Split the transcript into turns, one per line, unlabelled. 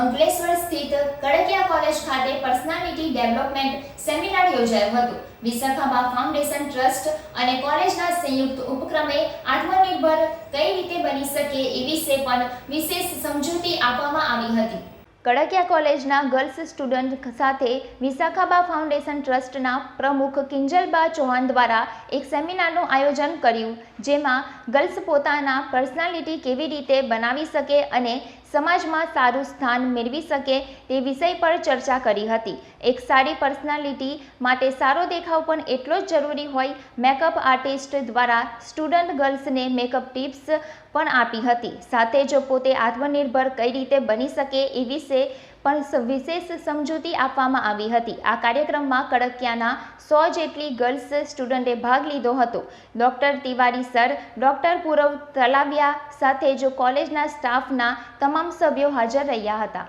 અંકલેશ્વર સ્થિત કડકિયા કોલેજ ખાતે personality development seminar યોજાયો હતો. વિશાખાબા ફાઉન્ડેશન ટ્રસ્ટ અને કોલેજના સંયુક્ત ઉપક્રમે આત્મનિર્ભર કઈ રીતે બની શકે એ વિશે પણ વિશેષ સમજૂતી આપવામાં આવી હતી. કડકિયા કોલેજના ગર્લ્સ સ્ટુડન્ટ સાથે વિશાખાબા ફાઉન્ડેશન ટ્રસ્ટના પ્રમુખ કિંજલબા ચૌહાણ દ્વારા એક સેમિનારનું આયોજન કર્યું, જેમાં ગર્લ્સ પોતાના પર્સનાલિટી કેવી રીતે બનાવી શકે અને સમાજમાં સારું સ્થાન મેળવી શકે તે વિષય પર ચર્ચા કરી હતી. એક સારી પર્સનાલિટી માટે સારો દેખાવ પણ એટલો જ જરૂરી હોય મેકઅપ આર્ટિસ્ટ દ્વારા સ્ટુડન્ટ ગર્લ્સને મેકઅપ ટિપ્સ પણ આપી હતી. સાથે જો પોતે આત્મનિર્ભર કઈ રીતે બની શકે એ વિશે પણ વિશેષ સમજૂતી આપવામાં આવી હતી. આ કાર્યક્રમમાં કડકિયાના સો જેટલી ગર્લ્સ સ્ટુડન્ટે ભાગ લીધો હતો. Doctor Tiwari sir, doctor Purav Talaviya સાથે જો કોલેજના સ્ટાફના તમામ સભ્યો હાજર રહ્યા હતા.